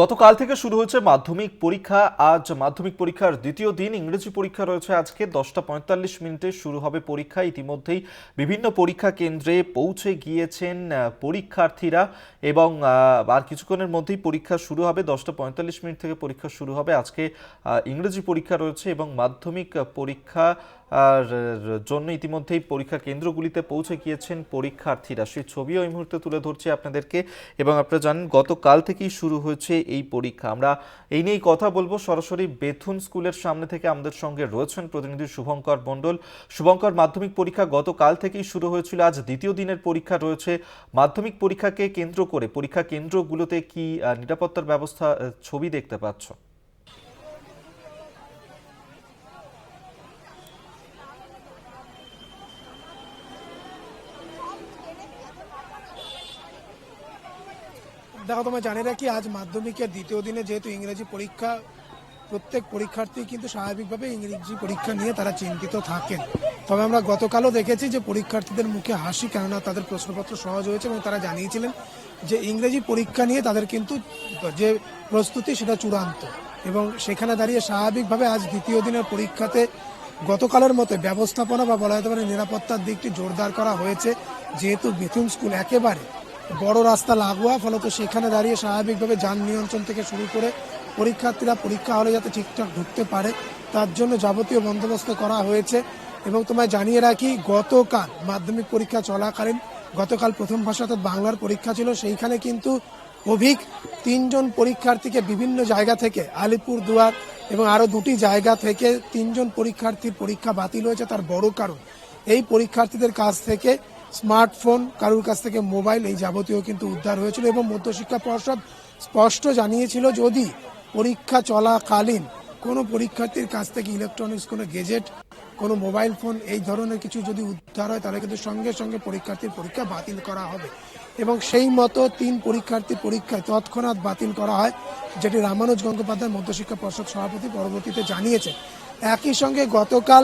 গতকাল থেকে শুরু হয়েছে মাধ্যমিক পরীক্ষা। আজ মাধ্যমিক পরীক্ষার দ্বিতীয় দিন, ইংরেজি পরীক্ষা রয়েছে আজকে। দশটা পঁয়তাল্লিশ মিনিটে শুরু হবে পরীক্ষা। ইতিমধ্যেই বিভিন্ন পরীক্ষা কেন্দ্রে পৌঁছে গিয়েছেন পরীক্ষার্থীরা এবং আর কিছুক্ষণের মধ্যেই পরীক্ষা শুরু হবে। দশটা পঁয়তাল্লিশ মিনিট থেকে পরীক্ষা শুরু হবে। আজকে ইংরেজি পরীক্ষা রয়েছে এবং মাধ্যমিক পরীক্ষা জন্য ইতিমধ্যেই পরীক্ষা কেন্দ্রগুলিতে পৌঁছে গিয়েছেন পরীক্ষার্থীরা। সেই ছবিও এই মুহূর্তে তুলে ধরছি আপনাদেরকে এবং আপনারা জানেন গতকাল থেকেই শুরু হয়েছে এই পরীক্ষা। আমরা এই নিয়েই কথা বলব। সরাসরি বেথুন স্কুলের সামনে থেকে আমাদের সঙ্গে রয়েছেন প্রতিনিধি শুভঙ্কর মণ্ডল। শুভঙ্কর, মাধ্যমিক পরীক্ষা গতকাল থেকেই শুরু হয়েছিল। আজ দ্বিতীয় দিনের পরীক্ষা রয়েছে। মাধ্যমিক পরীক্ষাকে কেন্দ্র করে পরীক্ষা কেন্দ্রগুলোতে কি নিরাপত্তার ব্যবস্থা ছবি দেখতে পাচ্ছ? দেখো, তোমার জানি রাখি আজ মাধ্যমিকের দ্বিতীয় দিনে যেহেতু ইংরেজি পরীক্ষা, প্রত্যেক পরীক্ষার্থী কিন্তু স্বাভাবিকভাবে ইংরেজি পরীক্ষা নিয়ে তারা চিন্তিত থাকেন। তবে আমরা গতকালও দেখেছি যে পরীক্ষার্থীদের মুখে হাসি, কেননা তাদের প্রশ্নপত্র সহজ হয়েছে এবং তারা জানিয়েছিলেন যে ইংরেজি পরীক্ষা নিয়ে তাদের কিন্তু যে প্রস্তুতি সেটা চূড়ান্ত। এবং সেখানে দাঁড়িয়ে স্বাভাবিকভাবে আজ দ্বিতীয় দিনের পরীক্ষাতে গতকালের মতো ব্যবস্থাপনা বা বলা যেতে পারে নিরাপত্তার দিকটি জোরদার করা হয়েছে, যেহেতু বেথুন স্কুল একেবারে বড় রাস্তা লাগোয়া, ফলত সেখানে দাঁড়িয়ে স্বাভাবিকভাবে যান নিয়ন্ত্রণ থেকে শুরু করে পরীক্ষার্থীরা পরীক্ষা হলে যাতে ঠিকঠাক ঢুকতে পারে, তার জন্য যাবতীয় বন্দোবস্ত করা হয়েছে। এবং তোমায় জানিয়ে রাখি, গতকাল মাধ্যমিক পরীক্ষা চলাকালীন, গতকাল প্রথম ভাষা অর্থাৎ বাংলার পরীক্ষা ছিল, সেইখানে কিন্তু অভিক তিনজন পরীক্ষার্থীকে বিভিন্ন জায়গা থেকে, আলিপুর, দুয়ার এবং আরও দুটি জায়গা থেকে তিনজন পরীক্ষার্থীর পরীক্ষা বাতিল হয়েছে, তার বড় কারণ। এই পরীক্ষার্থীদের কাছ থেকে স্মার্টফোন, কারুর কাছ থেকে মোবাইল এই যাবতীয় কিন্তু উদ্ধার হয়েছিল এবং মধ্যশিক্ষা পর্ষদ স্পষ্ট জানিয়েছিল যদি পরীক্ষা চলাকালীন কোনো পরীক্ষার্থীর কাছ থেকে ইলেকট্রনিক্স, কোনো গেজেট, কোনো মোবাইল ফোন এই ধরনের কিছু যদি উদ্ধার হয়, তাহলে কিন্তু সঙ্গে সঙ্গে পরীক্ষার্থীর পরীক্ষা বাতিল করা হবে। এবং সেই মতো তিন পরীক্ষার্থী পরীক্ষায় তৎক্ষণাৎ বাতিল করা হয়, যেটি রামানুজ গঙ্গোপাধ্যায় মধ্যশিক্ষা পর্ষদ সভাপতি পরবর্তীতে জানিয়েছে একই সঙ্গে গতকাল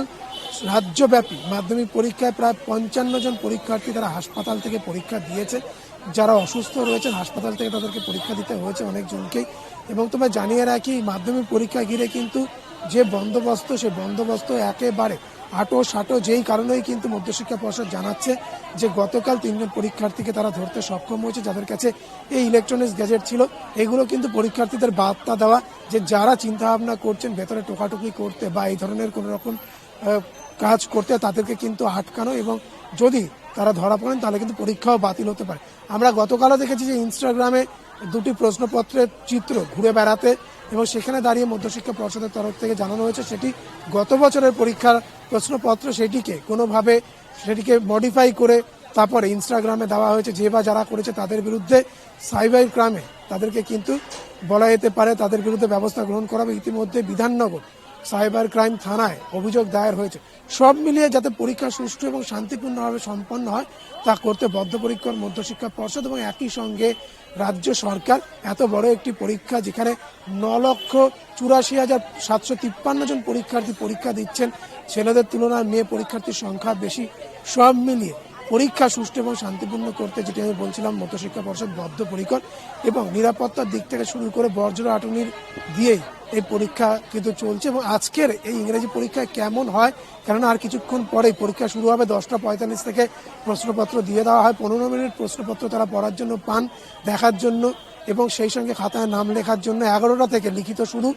রাজ্যব্যাপী মাধ্যমিক পরীক্ষায় প্রায় পঞ্চান্ন জন পরীক্ষার্থী তারা হাসপাতাল থেকে পরীক্ষা দিয়েছে। যারা অসুস্থ রয়েছেন, হাসপাতাল থেকে তাদেরকে পরীক্ষা দিতে হয়েছে অনেকজনকেই। এবং তোমায় জানিয়ে রাখি, মাধ্যমিক পরীক্ষা ঘিরে কিন্তু যে বন্দোবস্ত, সে বন্দোবস্ত একেবারে আটো সাটো যেই কারণেই কিন্তু মধ্যশিক্ষা পর্ষদ জানাচ্ছে যে গতকাল তিনজন পরীক্ষার্থীকে তারা ধরতে সক্ষম হয়েছে, যাদের কাছে এই ইলেকট্রনিক্স গ্যাজেট ছিল। এগুলো কিন্তু পরীক্ষার্থীদের বার্তা দেওয়া যে যারা চিন্তা ভাবনা করছেন, ভেতরে টোকাটুকি করতে বা এই ধরনের কোনো রকম কাজ করতে তাদেরকে কিন্তু আটকানো এবং যদি তারা ধরা পড়েন, তাহলে কিন্তু পরীক্ষাও বাতিল হতে পারে। আমরা গতকালও দেখেছি যে ইনস্টাগ্রামে দুটি প্রশ্নপত্রের চিত্র ঘুরে বেড়াতে এবং সেখানে দাঁড়িয়ে মধ্যশিক্ষা পর্ষদের তরফ থেকে জানানো হয়েছে, সেটি গত বছরের পরীক্ষার প্রশ্নপত্র সেটিকে কোনোভাবে সেটিকে মডিফাই করে তারপরে ইনস্টাগ্রামে দেওয়া হয়েছে, যে বা যারা করেছে তাদের বিরুদ্ধে সাইবার ক্রাইমে তাদেরকে কিন্তু বলা যেতে পারে, তাদের বিরুদ্ধে ব্যবস্থা গ্রহণ করা হবে। ইতিমধ্যে বিধাননগর সাইবার ক্রাইম থানায় অভিযোগ দায়ের হয়েছে। সব মিলিয়ে যাতে পরীক্ষা সুষ্ঠু এবং শান্তিপূর্ণভাবে সম্পন্ন হয়, তা করতে বদ্ধপরিকর মধ্যশিক্ষা পর্ষদ এবং একই সঙ্গে রাজ্য সরকার এত বড় একটি পরীক্ষা যেখানে ন লক্ষ চুরাশি হাজার সাতশো তিপ্পান্ন জন পরীক্ষার্থী পরীক্ষা দিচ্ছেন। ছেলেদের তুলনায় মেয়ে পরীক্ষার্থীর সংখ্যা বেশি। সব মিলিয়ে পরীক্ষা সুষ্ঠু এবং শান্তিপূর্ণ করতে যেটি আমি বলছিলাম, মধ্যশিক্ষা পর্ষদ বদ্ধপরিকর এবং নিরাপত্তার দিক থেকে শুরু করে বর্জ্য আটুনির দিয়েই এই পরীক্ষা কিন্তু চলছে এবং আজকের এই ইংরেজি পরীক্ষা কেমন হয়, কেননা আর কিছুক্ষণ পরেই পরীক্ষা শুরু হবে, দশটা পঁয়তাল্লিশ থেকে প্রশ্নপত্র দিয়ে দেওয়া হয়, পনেরো মিনিট প্রশ্নপত্র তারা পড়ার জন্য পান, দেখার জন্য এবং সেই সঙ্গে খাতায় নাম লেখার জন্য এগারোটা থেকে লিখিত শুরু,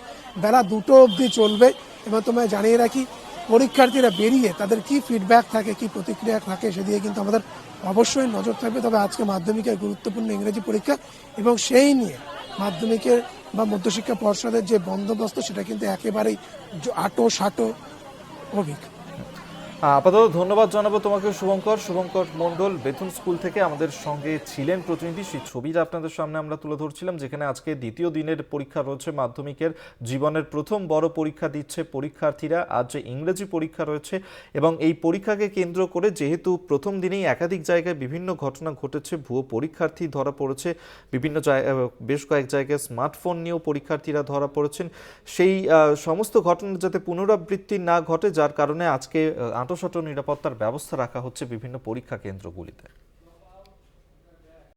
বেলা দুটো অবধি চলবে। এবং তোমায় জানিয়ে রাখি পরীক্ষার্থীরা বেরিয়ে তাদের কি ফিডব্যাক থাকে, কি প্রতিক্রিয়া থাকে সেদিকে কিন্তু আমাদের অবশ্যই নজর থাকবে। তবে আজকে মাধ্যমিকের গুরুত্বপূর্ণ ইংরেজি পরীক্ষা এবং সেই নিয়ে মাধ্যমিকের বা মধ্যশিক্ষা পর্ষদের যে বন্দোবস্ত, সেটা কিন্তু একেবারেই আটো সাটো অভিক আপাতত ধন্যবাদ জানাব তোমাকে, শুভঙ্কর। শুভঙ্কর মণ্ডল বেথুন স্কুল থেকে আমাদের সঙ্গে ছিলেন প্রতিনিধি। সেই ছবিটা আপনাদের সামনে আমরা তুলে ধরছিলাম, যেখানে আজকে দ্বিতীয় দিনের পরীক্ষা রয়েছে মাধ্যমিকের। জীবনের প্রথম বড় পরীক্ষা দিচ্ছে পরীক্ষার্থীরা। আজ যে ইংরেজি পরীক্ষা রয়েছে এবং এই পরীক্ষাকে কেন্দ্র করে যেহেতু প্রথম দিনেই একাধিক জায়গায় বিভিন্ন ঘটনা ঘটেছে, ভুয়ো পরীক্ষার্থী ধরা পড়েছে, বিভিন্ন জায়গায় বেশ কয়েক জায়গায় স্মার্টফোন নিয়েও পরীক্ষার্থীরা ধরা পড়েছেন। সেই সমস্ত ঘটনা যাতে পুনরাবৃত্তি না ঘটে, যার কারণে আজকে আহ, শত নিরাপত্তার ব্যবস্থা রাখা হচ্ছে বিভিন্ন পরীক্ষা কেন্দ্রগুলিতে।